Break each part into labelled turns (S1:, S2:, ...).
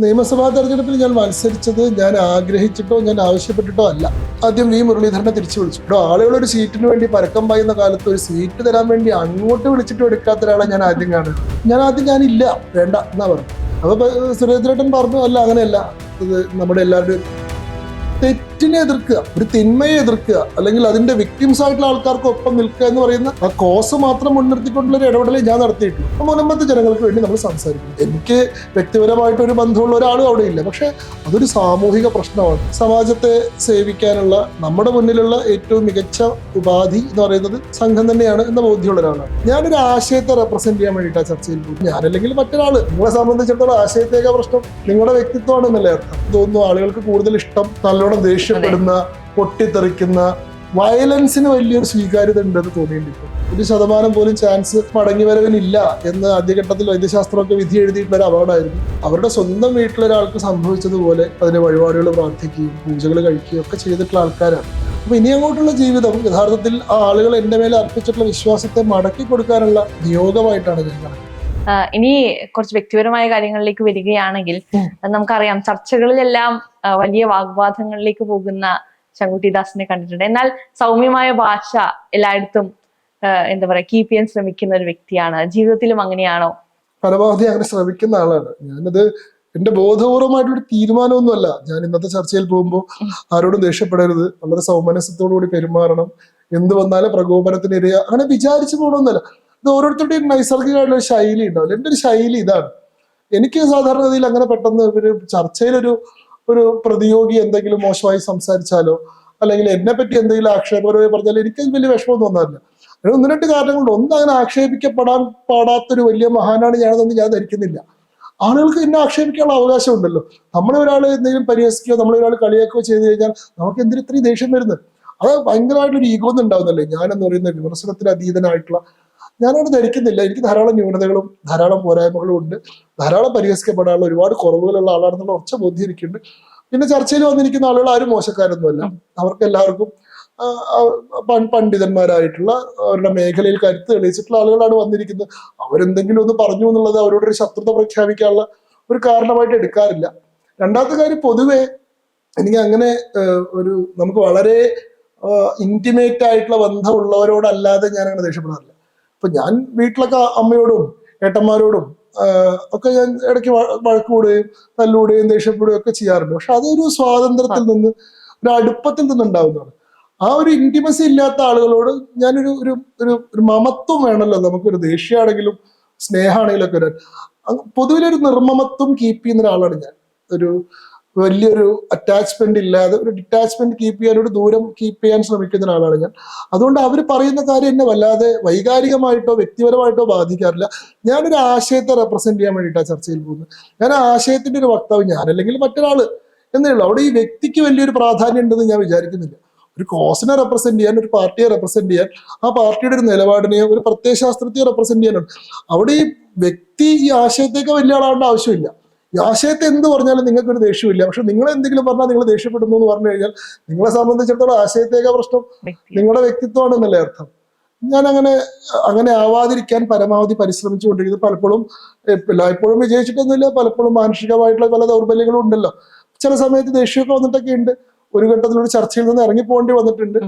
S1: നിയമസഭാ തെരഞ്ഞെടുപ്പിൽ ഞാൻ മത്സരിച്ചത് ഞാൻ ആഗ്രഹിച്ചിട്ടോ ഞാൻ ആവശ്യപ്പെട്ടിട്ടോ അല്ല. ആദ്യം വി മുരളീധരനെ തിരിച്ചു വിളിച്ചു. ഇവിടെ ആളുകൾ ഒരു സീറ്റിന് വേണ്ടി പരക്കം പായുന്ന കാലത്ത് ഒരു സീറ്റ് തരാൻ വേണ്ടി അങ്ങോട്ട് വിളിച്ചിട്ട് എടുക്കാത്ത ഒരാളെ ഞാൻ ആദ്യം കാണുന്നത് ഞാൻ ആദ്യം ഞാനില്ല. വേണ്ട എന്നാ പറഞ്ഞു. അപ്പൊ സുരേന്ദ്രേട്ടൻ പറഞ്ഞു അല്ല അങ്ങനെയല്ല. ഇത് നമ്മുടെ എല്ലാവരുടെയും തെറ്റിനെ എതിർക്കുക ഒരു തിന്മയെ എതിർക്കുക അല്ലെങ്കിൽ അതിന്റെ വിക്ടിംസ് ആയിട്ടുള്ള ആൾക്കാർക്ക് ഒപ്പം നിൽക്കുക എന്ന് പറയുന്ന ആ കോസ് മാത്രം മുൻനിർത്തിക്കൊണ്ടുള്ള ഒരു ഇടപെടലേ ഞാൻ നടത്തിയിട്ടുള്ളൂ മുനമ്പത്തെ ജനങ്ങൾക്ക് വേണ്ടി നമ്മൾ സംസാരിക്കും എനിക്ക് വ്യക്തിപരമായിട്ട് ഒരു ബന്ധമുള്ള ഒരാളും അവിടെ ഇല്ല. പക്ഷെ അതൊരു സാമൂഹിക പ്രശ്നമാണ്. സമാജത്തെ സേവിക്കാനുള്ള നമ്മുടെ മുന്നിലുള്ള ഏറ്റവും മികച്ച ഉപാധി എന്ന് പറയുന്നത് സംഘം തന്നെയാണ് എന്ന ബോധ്യമുള്ള ഒരാളാണ്. ഞാനൊരു ആശയത്തെ റെപ്രസെന്റ് ചെയ്യാൻ വേണ്ടിയിട്ടാണ് ചർച്ചയിൽ പോകുന്നത്. ഞാനല്ലെങ്കിൽ മറ്റൊരാൾ നിങ്ങളെ സംബന്ധിച്ചിടത്തോളം ആശയത്തേക്കാ പ്രശ്നം നിങ്ങളുടെ വ്യക്തിത്വമാണ് എന്നല്ലേ അർത്ഥം. തോന്നുന്നു ആളുകൾക്ക് കൂടുതൽ ഇഷ്ടം നല്ലോണം ദേഷ്യപ്പെടുന്ന പൊട്ടിത്തെറിക്കുന്ന വയലൻസിന് വലിയൊരു സ്വീകാര്യത ഉണ്ടെന്ന് തോന്നിയിട്ടുണ്ട് ഒരു ശതമാനം പോലും ചാൻസ് മടങ്ങി വരവിനില്ല എന്ന് ആദ്യഘട്ടത്തിൽ വൈദ്യശാസ്ത്രമൊക്കെ വിധി എഴുതിയിട്ടുള്ള ഒരു അപകടമായിരുന്നു. അവരുടെ സ്വന്തം വീട്ടിലൊരാൾക്ക് സംഭവിച്ചതുപോലെ അതിന് വഴിപാടുകൾ പ്രാർത്ഥിക്കുകയും പൂജകൾ കഴിക്കുകയും ഒക്കെ ചെയ്തിട്ടുള്ള ആൾക്കാരാണ്. അപ്പൊ ഇനി അങ്ങോട്ടുള്ള ജീവിതം യഥാർത്ഥത്തിൽ ആ ആളുകൾ എന്റെ മേലെ അർപ്പിച്ചിട്ടുള്ള വിശ്വാസത്തെ മടക്കി കൊടുക്കാനുള്ള നിയോഗമായിട്ടാണ് ഞാൻ കാണുന്നത്
S2: ആ, ഇനി കുറച്ച് വ്യക്തിപരമായ കാര്യങ്ങളിലേക്ക് വരികയാണെങ്കിൽ നമുക്കറിയാം ചർച്ചകളിലെല്ലാം വലിയ വാഗ്വാദങ്ങളിലേക്ക് പോകുന്ന ശങ്കുട്ടിദാസിനെ കണ്ടിട്ടുണ്ട്. എന്നാൽ സൗമ്യമായ ഭാഷ എല്ലായിടത്തും എന്താ പറയാ കീപ്പ് ചെയ്യാൻ ശ്രമിക്കുന്ന ഒരു വ്യക്തിയാണ്. ജീവിതത്തിലും അങ്ങനെയാണോ?
S1: പരമാവധി അങ്ങനെ ശ്രമിക്കുന്ന ആളാണ്. ഞാനത് എന്റെ ബോധപൂർവമായിട്ടുള്ള തീരുമാനമൊന്നുമല്ല. ഞാൻ ഇന്നത്തെ ചർച്ചയിൽ പോകുമ്പോൾ ആരോടും ദേഷ്യപ്പെടരുത്. വളരെ സൗമനസ്യത്തോടു കൂടി പെരുമാറണം. എന്ത് വന്നാലും പ്രകോപനത്തിന് ഇരയാ അങ്ങനെ വിചാരിച്ചു പോകണമെന്നല്ല ഇത് ഓരോരുത്തരുടെയും നൈസർഗികമായിട്ടുള്ള ഒരു ശൈലി ഉണ്ടാവില്ല. എന്റെ ഒരു ശൈലി ഇതാണ്. എനിക്ക് സാധാരണഗതിയിൽ അങ്ങനെ പെട്ടെന്ന് ഒരു ചർച്ചയിലൊരു ഒരു പ്രതിയോഗി എന്തെങ്കിലും മോശമായി സംസാരിച്ചാലോ അല്ലെങ്കിൽ എന്നെ പറ്റി എന്തെങ്കിലും ആക്ഷേപകരമായി പറഞ്ഞാൽ എനിക്ക് വലിയ വിഷമം തോന്നാറില്ല. അതിന് ഒന്ന് രണ്ട് കാരണങ്ങളുണ്ട്. ഒന്ന് അങ്ങനെ ആക്ഷേപിക്കപ്പെടാൻ പാടാത്തൊരു വലിയ മഹാനാണ് ഞാനെന്ന് ഞാൻ ധരിക്കുന്നില്ല. ആളുകൾക്ക് എന്നെ ആക്ഷേപിക്കാനുള്ള അവകാശം ഉണ്ടല്ലോ നമ്മളെ ഒരാൾ എന്തെങ്കിലും പരിഹസിക്കുകയോ നമ്മളെ ഒരാൾ കളിയാക്കുകയോ ചെയ്തു കഴിഞ്ഞാൽ നമുക്ക് എന്തിനു ഇത്രയും ദേഷ്യം വരുന്നത്? അത് ഭയങ്കരമായിട്ടൊരു ഈഗോ ഒന്നും ഉണ്ടാവുന്നല്ലേ. ഞാനെന്ന് പറയുന്ന വിമർശനത്തിന് അതീതനായിട്ടുള്ള ഞാനവിടെ ധരിക്കുന്നില്ല. എനിക്ക് ധാരാളം ന്യൂനതകളും ധാരാളം പോരായ്മകളും ഉണ്ട്. ധാരാളം പരിഹസിക്കപ്പെടാനുള്ള ഒരുപാട് കുറവുകളുള്ള ആളാണെന്നുള്ള ഉറച്ച ബോധ്യം എനിക്കുണ്ട്. പിന്നെ ചർച്ചയിൽ വന്നിരിക്കുന്ന ആളുകൾ ആരും മോശക്കാരൊന്നുമല്ല. അവർക്ക് എല്ലാവർക്കും പണ്ഡിതന്മാരായിട്ടുള്ള അവരുടെ മേഖലയിൽ കരുത്ത് തെളിയിച്ചിട്ടുള്ള ആളുകളാണ് വന്നിരിക്കുന്നത്. അവരെന്തെങ്കിലും ഒന്ന് പറഞ്ഞു എന്നുള്ളത് അവരോടൊരു ശത്രുത പ്രഖ്യാപിക്കാനുള്ള ഒരു കാരണമായിട്ട് എടുക്കാറില്ല. രണ്ടാമത്തെ കാര്യം പൊതുവെ എനിക്ക് അങ്ങനെ ഒരു നമുക്ക് വളരെ ഇന്റിമേറ്റ് ആയിട്ടുള്ള ബന്ധമുള്ളവരോടല്ലാതെ ഞാൻ അങ്ങനെ ദേഷ്യപ്പെടാറില്ല. ഇപ്പൊ ഞാൻ വീട്ടിലൊക്കെ അമ്മയോടും ഏട്ടന്മാരോടും ഒക്കെ ഞാൻ ഇടയ്ക്ക് വ- വഴക്ക് കൂടുകയും തല്ലുകൂടുകയും ദേഷ്യപ്പെടുകയും ഒക്കെ ചെയ്യാറുണ്ട്. പക്ഷെ അതൊരു സ്വാതന്ത്ര്യത്തിൽ നിന്ന് ഒരു അടുപ്പത്തിൽ നിന്നുണ്ടാവുന്നതാണ് ആ ഒരു ഇന്റിമസി ഇല്ലാത്ത ആളുകളോട് ഞാനൊരു ഒരു ഒരു ഒരു മമത്വം വേണമല്ലോ. നമുക്കൊരു ദേഷ്യമാണെങ്കിലും സ്നേഹമാണെങ്കിലും ഒക്കെ ഒരു പൊതുവിലൊരു നിർമ്മമത്വം കീപ്പ് ചെയ്യുന്ന ഒരാളാണ് ഞാൻ. ഒരു വലിയൊരു അറ്റാച്ച്മെന്റ് ഇല്ലാതെ ഒരു ഡിറ്റാച്ച്മെന്റ് കീപ്പ് ചെയ്യാൻ ഒരു ദൂരം കീപ്പ് ചെയ്യാൻ ശ്രമിക്കുന്ന ഒരാളാണ് ഞാൻ. അതുകൊണ്ട് അവർ പറയുന്ന കാര്യം എന്നെ വല്ലാതെ വൈകാരികമായിട്ടോ വ്യക്തിപരമായിട്ടോ ബാധിക്കാറില്ല. ഞാനൊരു ആശയത്തെ റെപ്രസെന്റ് ചെയ്യാൻ വേണ്ടിയിട്ടാണ് ചർച്ചയിൽ പോകുന്നത്. ഞാൻ ആശയത്തിന്റെ ഒരു വക്താവ് ഞാൻ അല്ലെങ്കിൽ മറ്റൊരാൾ എന്നേ ഉള്ളൂ. അവിടെ ഈ വ്യക്തിക്ക് വലിയൊരു പ്രാധാന്യം ഉണ്ടെന്ന് ഞാൻ വിചാരിക്കുന്നില്ല. ഒരു കോസിനെ റെപ്രസെന്റ് ചെയ്യാൻ ഒരു പാർട്ടിയെ റെപ്രസെന്റ് ചെയ്യാൻ ആ പാർട്ടിയുടെ ഒരു നിലപാടിനെയോ ഒരു പ്രത്യയശാസ്ത്രത്തെയോ റെപ്രസെന്റ് ചെയ്യാനുണ്ട്. അവിടെ ഈ വ്യക്തി ഈ ആശയത്തേക്ക് വലിയ ആളാവേണ്ട ആവശ്യമില്ല. ആശയത്തെ എന്ത് പറഞ്ഞാലും നിങ്ങൾക്ക് ഒരു ദേഷ്യമില്ല പക്ഷെ നിങ്ങൾ എന്തെങ്കിലും പറഞ്ഞാൽ നിങ്ങൾ ദേഷ്യപ്പെടുന്നു എന്ന് പറഞ്ഞു കഴിഞ്ഞാൽ നിങ്ങളെ സംബന്ധിച്ചിടത്തോളം ആശയത്തേക്ക പ്രശ്നം. നിങ്ങളുടെ വ്യക്തിത്വമാണെന്നല്ലേ അർത്ഥം. ഞാൻ അങ്ങനെ അങ്ങനെ ആവാതിരിക്കാൻ പരമാവധി പരിശ്രമിച്ചുകൊണ്ടിരിക്കുന്നത് പലപ്പോഴും എല്ലായ്പ്പോഴും എപ്പോഴും വിജയിച്ചിട്ടൊന്നുമില്ല. പലപ്പോഴും മാനസികമായിട്ടുള്ള പല ദൗർബല്യങ്ങളും ഉണ്ടല്ലോ. ചില സമയത്ത് ദേഷ്യമൊക്കെ വന്നിട്ടൊക്കെ ഉണ്ട് ഒരു ഘട്ടത്തിൽ ഒരു ചർച്ചയിൽ നിന്ന് ഇറങ്ങി പോകേണ്ടി വന്നിട്ടുണ്ട്.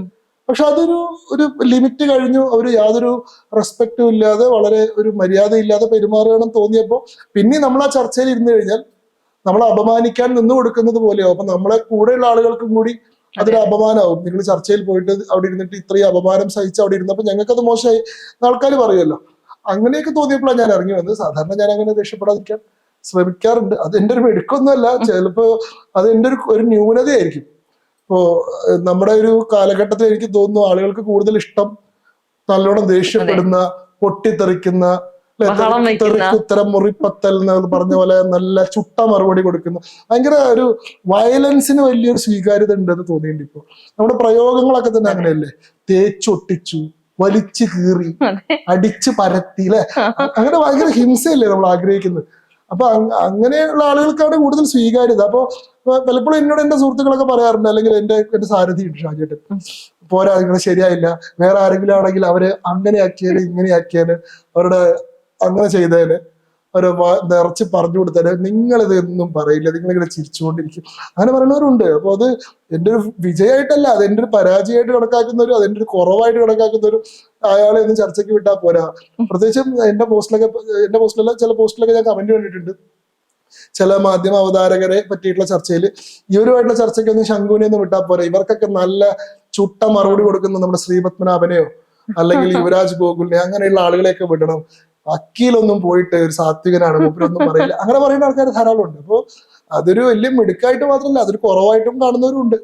S1: പക്ഷെ അതൊരു ഒരു ലിമിറ്റ് കഴിഞ്ഞു. അവർ യാതൊരു റെസ്പെക്റ്റും ഇല്ലാതെ വളരെ ഒരു മര്യാദ ഇല്ലാതെ പെരുമാറുകയാണെന്ന് തോന്നിയപ്പോൾ പിന്നെ നമ്മൾ ആ ചർച്ചയിൽ ഇരുന്നു കഴിഞ്ഞാൽ നമ്മളെ അപമാനിക്കാൻ നിന്ന് കൊടുക്കുന്നത് പോലെയാവും. അപ്പൊ നമ്മളെ കൂടെയുള്ള ആളുകൾക്കും കൂടി അതൊരു അപമാനമാവും. നിങ്ങൾ ചർച്ചയിൽ പോയിട്ട് അവിടെ ഇരുന്നിട്ട് ഇത്രയും അപമാനം സഹിച്ച് അവിടെ ഇരുന്നപ്പോൾ ഞങ്ങൾക്കത് മോശമായി. ആൾക്കാർ പറയുമല്ലോ. അങ്ങനെയൊക്കെ തോന്നിയപ്പോഴാണ് ഞാൻ ഇറങ്ങി വന്നത്. സാധാരണ ഞാൻ അങ്ങനെ രക്ഷപ്പെടാതിരിക്കാൻ ശ്രമിക്കാറുണ്ട്. അത് എന്റെ ഒരു മെടുക്കൊന്നുമല്ല. ചിലപ്പോൾ അത് എന്റെ ഒരു ഒരു ന്യൂനതയായിരിക്കും. ഇപ്പോ നമ്മുടെ ഒരു കാലഘട്ടത്തിൽ എനിക്ക് തോന്നുന്നു ആളുകൾക്ക് കൂടുതൽ ഇഷ്ടം നല്ലോണം ദേഷ്യപ്പെടുന്ന പൊട്ടിത്തെറിക്കുന്ന
S2: ഉത്തരം
S1: തെറിക്കുത്തരം മുറിപ്പത്തൽ എന്ന് പറഞ്ഞ പോലെ നല്ല ചുട്ട മറുപടി കൊടുക്കുന്ന. ഭയങ്കര ഒരു വയലൻസിന് വലിയൊരു സ്വീകാര്യത ഉണ്ടെന്ന് തോന്നിയിട്ടുണ്ട് ഇപ്പോ നമ്മുടെ പ്രയോഗങ്ങളൊക്കെ തന്നെ അങ്ങനെയല്ലേ? തേച്ചൊട്ടിച്ചു വലിച്ചു കീറി അടിച്ച് പരത്തി അല്ലെ? അങ്ങനെ ഭയങ്കര ഹിംസയല്ലേ നമ്മൾ ആഗ്രഹിക്കുന്നത്? അപ്പൊ അങ്ങനെയുള്ള അങ്ങനെയുള്ള ആളുകൾക്കാണ് കൂടുതൽ സ്വീകാര്യത. അപ്പൊ പലപ്പോഴും എന്നോട് എന്റെ സുഹൃത്തുക്കളൊക്കെ പറയാറുണ്ട് അല്ലെങ്കിൽ എന്റെ എന്റെ സാരഥി ഉണ്ട് ഷാജേട്ടൻ പോരാ നിങ്ങൾ ശരിയായില്ല. വേറെ ആരെങ്കിലും ആണെങ്കിൽ അവർ അങ്ങനെ ആക്കിയാൽ ഇങ്ങനെ ആക്കിയാൽ അവരുടെ അങ്ങനെ ചെയ്തേന് ഒരു വ- നിറച്ച് പറഞ്ഞു കൊടുത്താൽ നിങ്ങളിത് എന്നും പറയില്ല നിങ്ങളിങ്ങനെ ചിരിച്ചുകൊണ്ടിരിക്കും. അങ്ങനെ പറയുന്നവരുണ്ട് അപ്പൊ അത് എന്റെ ഒരു വിജയമായിട്ടല്ല അത് എന്റെ ഒരു പരാജയമായിട്ട് കണക്കാക്കുന്നവരും അത് എന്റെ ഒരു കുറവായിട്ട് കണക്കാക്കുന്നവരും അയാളെ ഒന്നും ചർച്ചയ്ക്ക് വിട്ടാൽ പോരാ. പ്രത്യേകിച്ചും എന്റെ പോസ്റ്റിലൊക്കെ എന്റെ പോസ്റ്റിലല്ല ചില പോസ്റ്റിലൊക്കെ ഞാൻ കമന്റ് കണ്ടിട്ടുണ്ട്. ചില മാധ്യമ അവതാരകരെ പറ്റിയിട്ടുള്ള ചർച്ചയിൽ ഇവരുമായിട്ടുള്ള ചർച്ചയ്ക്കൊന്നും ശങ്കുവിനെ ഒന്നും വിട്ടാൽ പോരാ. ഇവർക്കൊക്കെ നല്ല ചുട്ട മറുപടി കൊടുക്കുന്ന നമ്മുടെ ശ്രീപത്മനാഭനെയോ അല്ലെങ്കിൽ യുവരാജ് ഗോകുലിനെ അങ്ങനെയുള്ള ആളുകളെയൊക്കെ വിടണം. വക്കീലൊന്നും പോയിട്ട് ഒരു സാത്വികനാണ് മൂപ്പരൊന്നും പറയില്ല. അങ്ങനെ പറയുന്ന ആൾക്കാർ ധാരാളം ഉണ്ട്. അപ്പോ അതൊരു വലിയ മിടുക്കായിട്ട് മാത്രമല്ല അതൊരു കുറവായിട്ടും കാണുന്നവരുണ്ട്.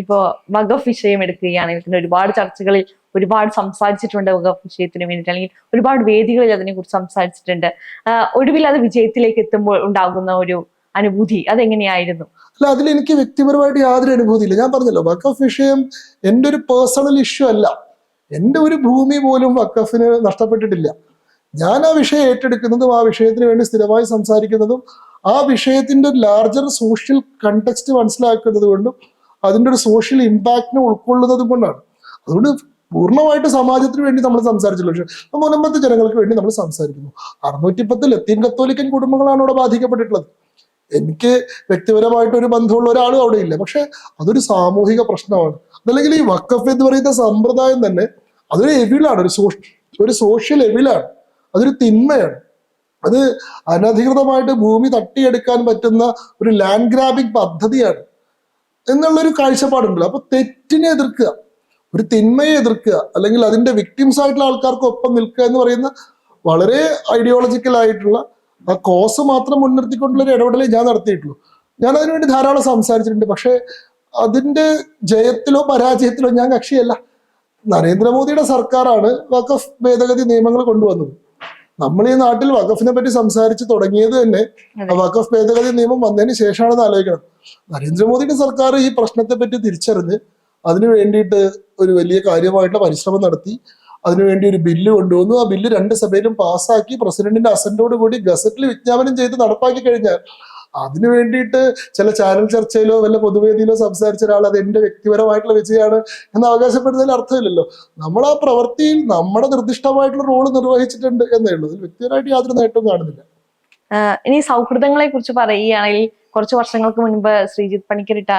S2: ഇപ്പോ വഖഫ് വിഷയം എടുക്കുകയാണെങ്കിൽ തന്നെ ഒരുപാട് ചർച്ചകളിൽ ഒരുപാട് സംസാരിച്ചിട്ടുണ്ട് വഖഫ് വിഷയത്തിന് വേണ്ടിയിട്ട്. അല്ലെങ്കിൽ ഒരുപാട് വേദികളിൽ അതിനെ കുറിച്ച് സംസാരിച്ചിട്ടുണ്ട്. ഒടുവിൽ അത് വിജയത്തിലേക്ക് എത്തുമ്പോൾ ഉണ്ടാകുന്ന ഒരു അനുഭൂതി അതെങ്ങനെയായിരുന്നു?
S1: അല്ല അതിൽ എനിക്ക് വ്യക്തിപരമായിട്ട് യാതൊരു അനുഭൂതിയില്ല. ഞാൻ പറഞ്ഞല്ലോ വകഫ് വിഷയം എന്റെ ഒരു പേഴ്സണൽ ഇഷ്യൂ അല്ല. എന്റെ ഒരു ഭൂമി പോലും വക്കഫിന് നഷ്ടപ്പെട്ടിട്ടില്ല. ഞാൻ ആ വിഷയം ഏറ്റെടുക്കുന്നതും ആ വിഷയത്തിന് വേണ്ടി സ്ഥിരമായി സംസാരിക്കുന്നതും ആ വിഷയത്തിന്റെ ലാർജർ സോഷ്യൽ കണ്ടക്സ്റ്റ് മനസ്സിലാക്കുന്നത് കൊണ്ടും അതിന്റെ ഒരു സോഷ്യൽ ഇമ്പാക്റ്റിനെ ഉൾക്കൊള്ളുന്നതും കൊണ്ടാണ്. അതുകൊണ്ട് പൂർണമായിട്ട് സമാജത്തിന് വേണ്ടി നമ്മൾ സംസാരിച്ചില്ല പക്ഷേ മുനമ്പത്തെ ജനങ്ങൾക്ക് വേണ്ടി നമ്മൾ സംസാരിക്കുന്നു. അറുന്നൂറ്റി പത്ത് ലത്തീൻ കത്തോലിക്കൻ കുടുംബങ്ങളാണ് അവിടെ ബാധിക്കപ്പെട്ടിട്ടുള്ളത്. എനിക്ക് വ്യക്തിപരമായിട്ട് ഒരു ബന്ധമുള്ള ഒരാളും അവിടെ ഇല്ല. പക്ഷെ അതൊരു സാമൂഹിക പ്രശ്നമാണ്. അതല്ലെങ്കിൽ ഈ വക്കഫ് എന്ന് പറയുന്ന സമ്പ്രദായം തന്നെ അതൊരു എവിലാണ് ഒരു സോഷ്യ ഒരു സോഷ്യൽ എവിലാണ് അതൊരു തിന്മയാണ്. അത് അനധികൃതമായിട്ട് ഭൂമി തട്ടിയെടുക്കാൻ പറ്റുന്ന ഒരു ലാൻഡ് ഗ്രാബിംഗ് പദ്ധതിയാണ് എന്നുള്ളൊരു കാഴ്ചപ്പാടുണ്ടല്ലോ. അപ്പൊ തെറ്റിനെ എതിർക്കുക ഒരു തിന്മയെ എതിർക്കുക അല്ലെങ്കിൽ അതിന്റെ വിക്ടിംസ് ആയിട്ടുള്ള ആൾക്കാർക്ക് ഒപ്പം നിൽക്കുക എന്ന് പറയുന്ന വളരെ ഐഡിയോളജിക്കൽ ആയിട്ടുള്ള ആ കോസ് മാത്രം മുൻനിർത്തിക്കൊണ്ടുള്ള ഒരു ഇടപെടലേ ഞാൻ നടത്തിയിട്ടുള്ളൂ. ഞാൻ അതിനുവേണ്ടി ധാരാളം സംസാരിച്ചിട്ടുണ്ട്. പക്ഷേ അതിന്റെ ജയത്തിലോ പരാജയത്തിലോ ഞാൻ കക്ഷിയല്ല. നരേന്ദ്രമോദിയുടെ സർക്കാരാണ് വഖഫ് ഭേദഗതി നിയമങ്ങൾ കൊണ്ടുവന്നത്. നമ്മൾ ഈ നാട്ടിൽ വഖഫിനെ പറ്റി സംസാരിച്ച് തുടങ്ങിയത് തന്നെ വഖഫ് ഭേദഗതി നിയമം വന്നതിന് ശേഷമാണെന്ന് ആലോചിക്കണം. നരേന്ദ്രമോദിയുടെ സർക്കാർ ഈ പ്രശ്നത്തെ പറ്റി തിരിച്ചറിഞ്ഞ് അതിനു വേണ്ടിയിട്ട് ഒരു വലിയ കാര്യമായിട്ടുള്ള പരിശ്രമം നടത്തി അതിനുവേണ്ടി ഒരു ബില്ല് കൊണ്ടുവന്നു. ആ ബില്ല് രണ്ട് സഭയിലും പാസ്സാക്കി പ്രസിഡന്റിന്റെ അസന്റോട് കൂടി ഗസറ്റിൽ വിജ്ഞാപനം ചെയ്ത് നടപ്പാക്കി കഴിഞ്ഞാൽ അതിനു വേണ്ടിയിട്ട് ചില ചാനൽ ചർച്ചയിലോ വല്ല പൊതുവേദിയിലോ സംസാരിച്ച ഒരാൾ അത് എന്റെ വ്യക്തിപരമായിട്ടുള്ള വിജയമാണ് എന്ന് അവകാശപ്പെടുന്നതിൽ അർത്ഥമില്ലല്ലോ. നമ്മൾ ആ പ്രവൃത്തിയിൽ നമ്മുടെ നിർദ്ദിഷ്ടമായിട്ടുള്ള റോൾ നിർവഹിച്ചിട്ടുണ്ട് എന്നേ ഉള്ളൂ. അതിൽ വ്യക്തിപരമായിട്ട് യാതൊരു നേട്ടവും കാണുന്നില്ല.
S2: ഇനി സൗഹൃദങ്ങളെ കുറിച്ച് പറയുകയാണെങ്കിൽ കുറച്ച് വർഷങ്ങൾക്ക് മുൻപ് ശ്രീജിത്ത് പണിക്കരിട്ട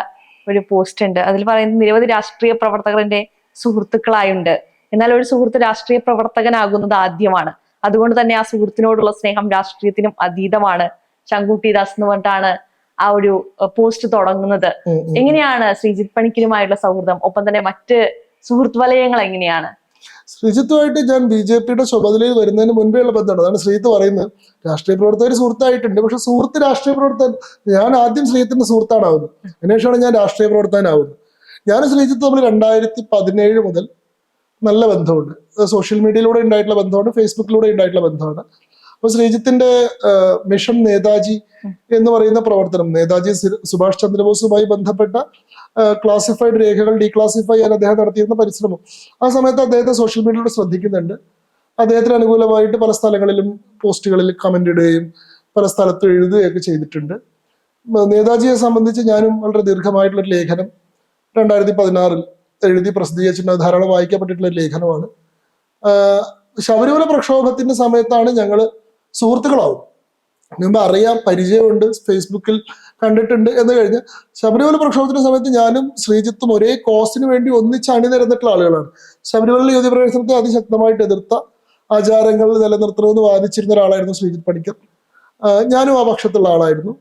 S2: ഒരു പോസ്റ്റ് ഉണ്ട്. അതിൽ പറയുന്നത് നിരവധി രാഷ്ട്രീയ പ്രവർത്തകരുടെ സുഹൃത്തുക്കളായുണ്ട്. എന്നാൽ ഒരു സുഹൃത്ത് രാഷ്ട്രീയ പ്രവർത്തകനാകുന്നത് ആദ്യമാണ്. അതുകൊണ്ട് തന്നെ ആ സുഹൃത്തിനോടുള്ള സ്നേഹം രാഷ്ട്രീയത്തിനും അതീതമാണ്. ശങ്കുട്ടി ദാസ് എന്ന് പറഞ്ഞിട്ടാണ് ആ ഒരു പോസ്റ്റ് തുടങ്ങുന്നത്. എങ്ങനെയാണ് ശ്രീജിത്ത് പണിക്കരുമായുള്ള സൗഹൃദം? ഒപ്പം തന്നെ മറ്റ് സുഹൃത്ത് വലയങ്ങൾ എങ്ങനെയാണ്?
S1: ശ്രീജിത്തുമായിട്ട് ഞാൻ ബി ജെ പിയുടെ ചുമതലയിൽ വരുന്നതിന് മുൻപേ ഉള്ള ബന്ധമാണ്. അതാണ് ശ്രീജിത്ത് പറയുന്നത്. രാഷ്ട്രീയ പ്രവർത്തകർ സുഹൃത്തായിട്ടുണ്ട്. പക്ഷെ സുഹൃത്ത് രാഷ്ട്രീയ പ്രവർത്തകൻ ഞാൻ ആദ്യം ശ്രീജിത്തിന്റെ സുഹൃത്താണാവുന്നത്. അതിനുശേഷമാണ് ഞാൻ രാഷ്ട്രീയ പ്രവർത്തകനാവുന്നത്. ഞാൻ ശ്രീജിത്ത് നമ്മൾ രണ്ടായിരത്തി പതിനേഴ് മുതൽ നല്ല ബന്ധമുണ്ട്. സോഷ്യൽ മീഡിയയിലൂടെ ഉണ്ടായിട്ടുള്ള ബന്ധമാണ്. ഫേസ്ബുക്കിലൂടെ ഉണ്ടായിട്ടുള്ള ബന്ധമാണ്. അപ്പൊ ശ്രീജിത്തിന്റെ മിഷൻ നേതാജി എന്ന് പറയുന്ന പ്രവർത്തനം നേതാജി സുഭാഷ് ചന്ദ്രബോസുമായി ബന്ധപ്പെട്ട ക്ലാസിഫൈഡ് രേഖകൾ ഡീക്ലാസിഫൈ ചെയ്യാൻ അദ്ദേഹം നടത്തിയിരുന്ന പരിശ്രമം. ആ സമയത്ത് അദ്ദേഹത്തെ സോഷ്യൽ മീഡിയയിലൂടെ ശ്രദ്ധിക്കുന്നുണ്ട്. അദ്ദേഹത്തിന് അനുകൂലമായിട്ട് പല സ്ഥലങ്ങളിലും പോസ്റ്റുകളിൽ കമന്റ് ഇടുകയും പല സ്ഥലത്തും എഴുതുകയൊക്കെ ചെയ്തിട്ടുണ്ട്. നേതാജിയെ സംബന്ധിച്ച് ഞാനും വളരെ ദീർഘമായിട്ടുള്ള ഒരു ലേഖനം രണ്ടായിരത്തി പതിനാറിൽ എഴുതി പ്രസിദ്ധീകരിച്ചിട്ടുണ്ട്. ധാരാളം വായിക്കപ്പെട്ടിട്ടുള്ള ഒരു ലേഖനമാണ്. ശബരിമല പ്രക്ഷോഭത്തിന്റെ സമയത്താണ് ഞങ്ങൾ സുഹൃത്തുക്കളാവും. മുമ്പ് അറിയാം പരിചയമുണ്ട് ഫേസ്ബുക്കിൽ കണ്ടിട്ടുണ്ട് എന്ന് കഴിഞ്ഞ് ശബരിമല പ്രക്ഷോഭത്തിന്റെ സമയത്ത് ഞാനും ശ്രീജിത്തും ഒരേ കോസിന് വേണ്ടി ഒന്നിച്ച് അണിനിരന്നിട്ടുള്ള ആളുകളാണ്. ശബരിമല യുവതി പ്രവേശനത്തെ അതിശക്തമായിട്ട് എതിർത്ത ആചാരങ്ങൾ നിലനിർത്തണമെന്ന് വാദിച്ചിരുന്ന ഒരാളായിരുന്നു ശ്രീജിത്ത് പണിക്കർ. ഞാനും ആ പക്ഷത്തുള്ള ആളായിരുന്നു.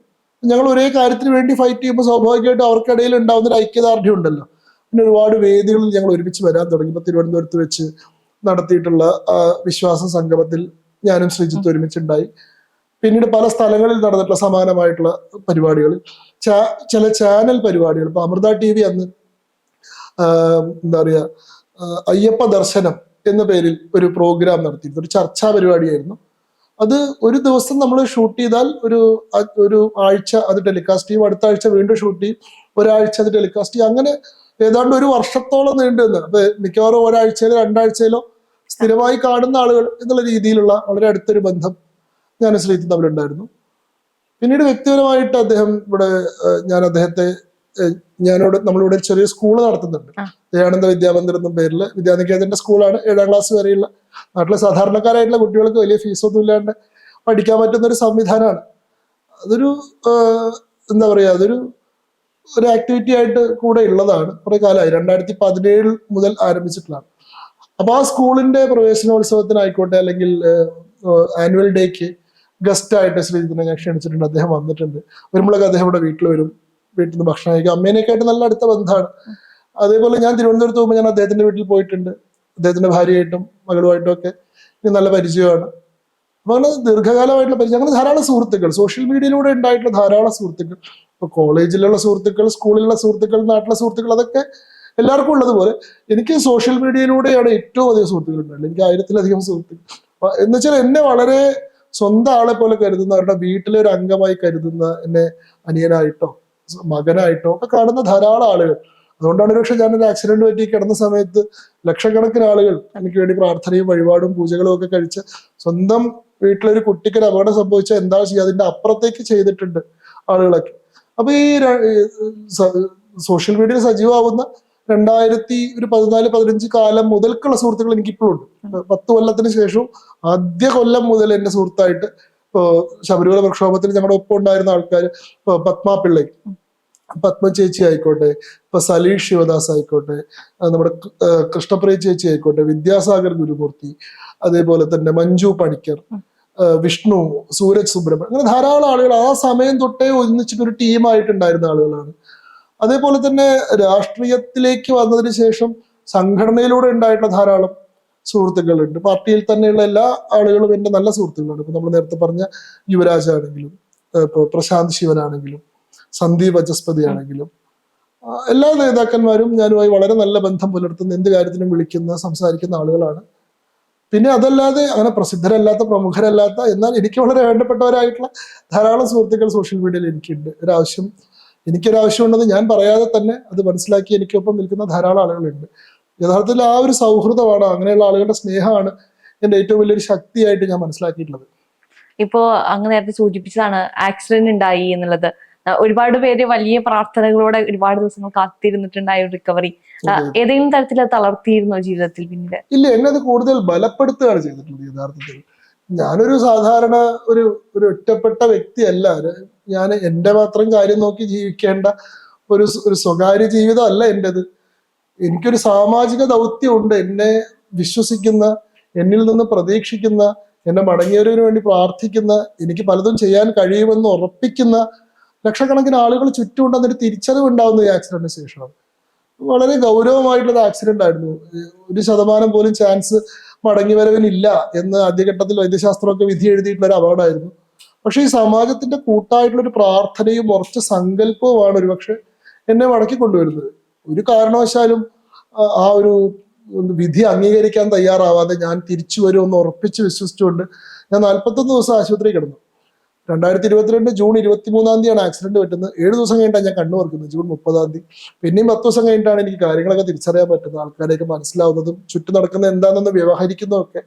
S1: ഞങ്ങൾ ഒരേ കാര്യത്തിന് വേണ്ടി ഫൈറ്റ് ചെയ്യുമ്പോൾ സ്വാഭാവികമായിട്ട് അവർക്കിടയിൽ ഉണ്ടാവുന്ന ഒരു ഐക്യദാർഢ്യം ഉണ്ടല്ലോ. പിന്നെ ഒരുപാട് വേദികളിൽ ഞങ്ങൾ ഒരുമിച്ച് വരാൻ തുടങ്ങിയപ്പോൾ തിരുവനന്തപുരത്ത് വെച്ച് നടത്തിയിട്ടുള്ള വിശ്വാസ സംഗമത്തിൽ ഞാനും ശ്രീജിത്ത് ഒരുമിച്ചുണ്ടായി. പിന്നീട് പല സ്ഥലങ്ങളിൽ നടന്നിട്ടുള്ള സമാനമായിട്ടുള്ള പരിപാടികൾ. ചില ചാനൽ പരിപാടികൾ. ഇപ്പൊ അമൃത ടി വി അന്ന് എന്താ പറയാ അയ്യപ്പ ദർശനം എന്ന പേരിൽ ഒരു പ്രോഗ്രാം നടത്തിയിരുന്നു. ഒരു ചർച്ചാ പരിപാടിയായിരുന്നു. അത് ഒരു ദിവസം നമ്മൾ ഷൂട്ട് ചെയ്താൽ ഒരു ഒരു ആഴ്ച അത് ടെലികാസ്റ്റ് ചെയ്യും. അടുത്ത ആഴ്ച വീണ്ടും ഷൂട്ട് ചെയ്യും. ഒരാഴ്ച അത് ടെലികാസ്റ്റ് ചെയ്യും. അങ്ങനെ ഏതാണ്ട് ഒരു വർഷത്തോളം നീണ്ടു നിന്ന് അപ്പൊ മിക്കവാറും ഒരാഴ്ചയിലോ രണ്ടാഴ്ചയിലോ സ്ഥിരമായി കാണുന്ന ആളുകൾ എന്നുള്ള രീതിയിലുള്ള വളരെ അടുത്തൊരു ബന്ധം ഞാൻ ശ്രീത്തും തമ്മിലുണ്ടായിരുന്നു. പിന്നീട് വ്യക്തിപരമായിട്ട് അദ്ദേഹം ഇവിടെ ഞാൻ അദ്ദേഹത്തെ ഞാനിവിടെ നമ്മളിവിടെ ഒരു ചെറിയ സ്കൂൾ നടത്തുന്നുണ്ട്. ദയാനന്ദ വിദ്യാമന്ദിർ എന്ന പേരിൽ വിദ്യാനികേതന്റെ സ്കൂളാണ്. ഏഴാം ക്ലാസ് വരെയുള്ള നാട്ടിലെ സാധാരണക്കാരായിട്ടുള്ള കുട്ടികൾക്ക് വലിയ ഫീസൊന്നും ഇല്ലാണ്ട് പഠിക്കാൻ പറ്റുന്ന ഒരു സംവിധാനമാണ്. അതൊരു എന്താ പറയാ അതൊരു ഒരു ആക്ടിവിറ്റി ആയിട്ട് കൂടെ ഉള്ളതാണ്. കുറെ കാലമായി. രണ്ടായിരത്തി പതിനേഴ് മുതൽ ആരംഭിച്ചിട്ടുള്ളതാണ്. അപ്പൊ ആ സ്കൂളിന്റെ പ്രവേശനോത്സവത്തിനായിക്കോട്ടെ അല്ലെങ്കിൽ ആനുവൽ ഡേക്ക് ഗസ്റ്റ് ആയിട്ട് ശ്രീജിത്തിനെ ഞാൻ ക്ഷണിച്ചിട്ടുണ്ട്. അദ്ദേഹം വന്നിട്ടുണ്ട്. വരുമ്പോഴൊക്കെ അദ്ദേഹം ഇവിടെ വീട്ടിൽ വരും. വീട്ടിൽ നിന്ന് ഭക്ഷണം കഴിക്കും. അമ്മേനെയൊക്കെയായിട്ട് നല്ല അടുത്ത ബന്ധമാണ്. അതേപോലെ ഞാൻ തിരുവനന്തപുരത്ത് പോകുമ്പോൾ ഞാൻ അദ്ദേഹത്തിന്റെ വീട്ടിൽ പോയിട്ടുണ്ട്. അദ്ദേഹത്തിന്റെ ഭാര്യയായിട്ടും മകളുമായിട്ടും ഒക്കെ നല്ല പരിചയമാണ്. അപ്പൊ അങ്ങനെ ദീർഘകാലമായിട്ടുള്ള പരിചയം. അങ്ങനെ ധാരാളം സുഹൃത്തുക്കൾ. സോഷ്യൽ മീഡിയയിലൂടെ ഉണ്ടായിട്ടുള്ള ധാരാളം സുഹൃത്തുക്കൾ. ഇപ്പൊ കോളേജിലുള്ള സുഹൃത്തുക്കൾ സ്കൂളിലുള്ള സുഹൃത്തുക്കൾ നാട്ടിലെ സുഹൃത്തുക്കൾ അതൊക്കെ എല്ലാവർക്കും ഉള്ളതുപോലെ എനിക്ക് സോഷ്യൽ മീഡിയയിലൂടെയാണ് ഏറ്റവും അധികം സുഹൃത്തുക്കൾ ഉണ്ടായിട്ടുള്ളത് എനിക്ക് ആയിരത്തിലധികം സുഹൃത്തുക്കൾ. എന്ന് വെച്ചാൽ എന്നെ വളരെ സ്വന്തം ആളെ പോലെ കരുതുന്ന അവരുടെ വീട്ടിലെ ഒരു അംഗമായി കരുതുന്ന എന്നെ അനിയനായിട്ടോ മകനായിട്ടോ ഒക്കെ കാണുന്ന ധാരാളം ആളുകൾ. അതുകൊണ്ടാണ് ഒരുപക്ഷെ ഒരു ആക്സിഡന്റ് പറ്റി കിടന്ന സമയത്ത് ലക്ഷക്കണക്കിന് ആളുകൾ എനിക്ക് വേണ്ടി പ്രാർത്ഥനയും വഴിപാടും പൂജകളും ഒക്കെ കഴിച്ച് സ്വന്തം വീട്ടിലൊരു കുട്ടിക്ക് ഒരു അപകടം സംഭവിച്ചാൽ എന്താ ചെയ്യുക? അതിന്റെ അപ്പുറത്തേക്ക് ചെയ്തിട്ടുണ്ട് ആളുകളൊക്കെ. അപ്പൊ ഈ സോഷ്യൽ മീഡിയയിൽ സജീവമാവുന്ന രണ്ടായിരത്തി ഒരു പതിനാല് പതിനഞ്ച് കാലം മുതൽക്കുള്ള സുഹൃത്തുക്കൾ എനിക്ക് ഇപ്പോഴും ഉണ്ട് പത്ത് കൊല്ലത്തിന് ശേഷവും ആദ്യ കൊല്ലം മുതൽ എന്റെ സുഹൃത്തായിട്ട് ശബരിമല പ്രക്ഷോഭത്തിൽ ഞങ്ങളുടെ ഒപ്പം ഉണ്ടായിരുന്ന ആൾക്കാർ പത്മാ പിള്ളை പത്മ ചേച്ചി ആയിക്കോട്ടെ ഇപ്പൊ സലീഷ് ശിവദാസ് ആയിക്കോട്ടെ നമ്മുടെ കൃഷ്ണപ്രിയ ചേച്ചി ആയിക്കോട്ടെ വിദ്യാസാഗർ ഗുരുമൂർത്തി അതേപോലെ തന്നെ മഞ്ജു പണിക്കർ വിഷ്ണു സൂരജ് സുബ്രഹ്മണ്യം അങ്ങനെ ധാരാളം ആളുകൾ ആ സമയം തൊട്ടേ ഒന്നിച്ചിട്ടൊരു ടീമായിട്ടുണ്ടായിരുന്ന ആളുകളാണ്. അതേപോലെ തന്നെ രാഷ്ട്രീയത്തിലേക്ക് വന്നതിന് ശേഷം സംഘടനയിലൂടെ ഉണ്ടായിട്ടുള്ള ധാരാളം സുഹൃത്തുക്കളുണ്ട്. പാർട്ടിയിൽ തന്നെയുള്ള എല്ലാ ആളുകളും എന്റെ നല്ല സുഹൃത്തുക്കളാണ്. ഇപ്പൊ നമ്മൾ നേരത്തെ പറഞ്ഞ യുവരാജ് ആണെങ്കിലും ഇപ്പൊ പ്രശാന്ത് ശിവനാണെങ്കിലും സന്ദീപ് അജസ്പതി ആണെങ്കിലും എല്ലാ നേതാക്കന്മാരും ഞാനുമായി വളരെ നല്ല ബന്ധം പുലർത്തുന്ന എന്ത് കാര്യത്തിനും വിളിക്കുന്ന സംസാരിക്കുന്ന ആളുകളാണ്. പിന്നെ അതല്ലാതെ അങ്ങനെ പ്രസിദ്ധരല്ലാത്ത പ്രമുഖരല്ലാത്ത എന്നാൽ എനിക്ക് വളരെ വേണ്ടപ്പെട്ടവരായിട്ടുള്ള ധാരാളം സുഹൃത്തുക്കൾ സോഷ്യൽ മീഡിയയിൽ എനിക്കുണ്ട്. ഒരാവശ്യം എനിക്കൊരാവശ്യം ഉണ്ടെന്ന് ഞാൻ പറയാതെ തന്നെ അത് മനസ്സിലാക്കി എനിക്കൊപ്പം നിൽക്കുന്ന ധാരാളം ആളുകളുണ്ട്. യഥാർത്ഥത്തിൽ ആ ഒരു സൗഹൃദമാണ് അങ്ങനെയുള്ള ആളുകളുടെ സ്നേഹമാണ് എന്റെ ഏറ്റവും വലിയൊരു ശക്തിയായിട്ട് ഞാൻ മനസ്സിലാക്കിയിട്ടുള്ളത്.
S2: ഇപ്പോ അങ്ങ് നേരത്തെ സൂചിപ്പിച്ചതാണ് ആക്സിഡന്റ് ഉണ്ടായി എന്നുള്ളത്. ഒരുപാട് പേര് വലിയ പ്രാർത്ഥനകളോടെ ഒരുപാട് ദിവസങ്ങൾ കാത്തിരുന്നിട്ടുണ്ടായ റിക്കവറി ഏതെങ്കിലും തരത്തിൽ തളർത്തിയിരുന്നോ ജീവിതത്തിൽ പിന്നീട്?
S1: ഇല്ല എന്നെ അത് കൂടുതൽ ബലപ്പെടുത്തുകയാണ് ചെയ്തിട്ടുള്ളത് യഥാർത്ഥത്തിൽ. ഞാനൊരു സാധാരണ ഒരു ഒരു ഒറ്റപ്പെട്ട വ്യക്തിയല്ല. ഞാൻ എന്റെ മാത്രം കാര്യം നോക്കി ജീവിക്കേണ്ട ഒരു ഒരു സ്വകാര്യ ജീവിതം അല്ല എന്റെത്. എനിക്കൊരു സാമാജിക ദൗത്യമുണ്ട്. എന്നെ വിശ്വസിക്കുന്ന എന്നിൽ നിന്ന് പ്രതീക്ഷിക്കുന്ന എന്നെ മടങ്ങിയവരിന് വേണ്ടി പ്രാർത്ഥിക്കുന്ന എനിക്ക് പലതും ചെയ്യാൻ കഴിയുമെന്ന് ഉറപ്പിക്കുന്ന ലക്ഷക്കണക്കിന് ആളുകൾ ചുറ്റുമുണ്ടെന്നൊരു തിരിച്ചറിവ് ഉണ്ടാവുന്ന ഈ ആക്സിഡന്റിന് ശേഷമാണ് വളരെ ഗൗരവമായിട്ടുള്ള ആക്സിഡന്റ് ആയിരുന്നു. ഒരു ശതമാനം പോലും ചാൻസ് മടങ്ങി വരവിനില്ല എന്ന് ആദ്യഘട്ടത്തിൽ വൈദ്യശാസ്ത്രമൊക്കെ വിധി എഴുതിയിട്ടുള്ള ഒരു അപകടമായിരുന്നു പക്ഷെ ഈ സമാജത്തിന്റെ കൂട്ടായിട്ടുള്ള ഒരു പ്രാർത്ഥനയും ഉറച്ച സങ്കല്പവുമാണ് ഒരുപക്ഷെ എന്നെ മടക്കി കൊണ്ടുവരുന്നത്. ഒരു കാരണവശാലും ആ ഒരു വിധി അംഗീകരിക്കാൻ തയ്യാറാവാതെ ഞാൻ തിരിച്ചു വരുമെന്ന് ഉറപ്പിച്ച് വിശ്വസിച്ചുകൊണ്ട് ഞാൻ നാൽപ്പത്തൊന്ന് ദിവസം ആശുപത്രി കിടന്നു. രണ്ടായിരത്തി ഇരുപത്തിരണ്ട് ജൂൺ ഇരുപത്തി മൂന്നാം തീയതിയാണ് ആക്സിഡന്റ് പറ്റുന്നത്. ഏഴ് ദിവസം കഴിഞ്ഞിട്ടാണ് ഞാൻ കണ്ണു ഓർക്കുന്നത് ജൂൺ മുപ്പതാം തീയതി. പിന്നെയും പത്ത് ദിവസം കഴിഞ്ഞിട്ടാണ് എനിക്ക് കാര്യങ്ങളൊക്കെ തിരിച്ചറിയാൻ പറ്റുന്നത് ആൾക്കാരെയൊക്കെ മനസ്സിലാവുന്നതും ചുറ്റും നടക്കുന്ന എന്താണെന്ന് വ്യവഹരിക്കുന്നതൊക്കെ.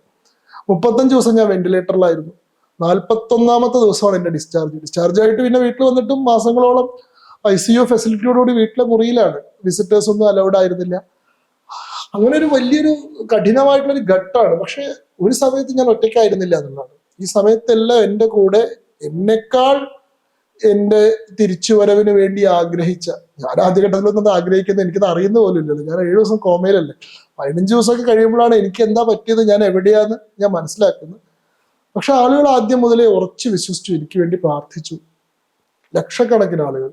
S1: മുപ്പത്തഞ്ച് ദിവസം ഞാൻ വെന്റിലേറ്ററിലായിരുന്നു. നാൽപ്പത്തൊന്നാമത്തെ ദിവസമാണ് എന്റെ ഡിസ്ചാർജ്. ഡിസ്ചാർജ് ആയിട്ട് പിന്നെ വീട്ടിൽ വന്നിട്ടും മാസങ്ങളോളം ഐ സി യു ഫെസിലിറ്റിയോടുകൂടി വീട്ടിലെ മുറിയിലാണ്. വിസിറ്റേഴ്സ് ഒന്നും അലൗഡ് ആയിരുന്നില്ല. അങ്ങനെ ഒരു വലിയൊരു കഠിനമായിട്ടുള്ള ഒരു ഘട്ടമാണ് പക്ഷെ ഒരു സമയത്ത് ഞാൻ ഒറ്റയ്ക്കായിരുന്നില്ല എന്നുള്ളതാണ്. ഈ സമയത്തെല്ലാം എന്റെ കൂടെ എന്നെക്കാൾ എന്റെ തിരിച്ചുവരവിന് വേണ്ടി ആഗ്രഹിച്ച ഞാൻ ആദ്യഘട്ടത്തിലൊന്നും അത് ആഗ്രഹിക്കുന്നത് എനിക്കത് അറിയുന്ന പോലും ഇല്ലല്ലോ. ഞാൻ ഏഴു ദിവസം കോമയിലല്ലേ. പതിനഞ്ച് ദിവസമൊക്കെ കഴിയുമ്പോഴാണ് എനിക്ക് എന്താ പറ്റിയത് ഞാൻ എവിടെയാന്ന് ഞാൻ മനസ്സിലാക്കുന്നത്. പക്ഷെ ആളുകൾ ആദ്യം മുതലേ ഉറച്ച് വിശ്വസിച്ചു എനിക്ക് വേണ്ടി പ്രാർത്ഥിച്ചു. ലക്ഷക്കണക്കിന് ആളുകൾ.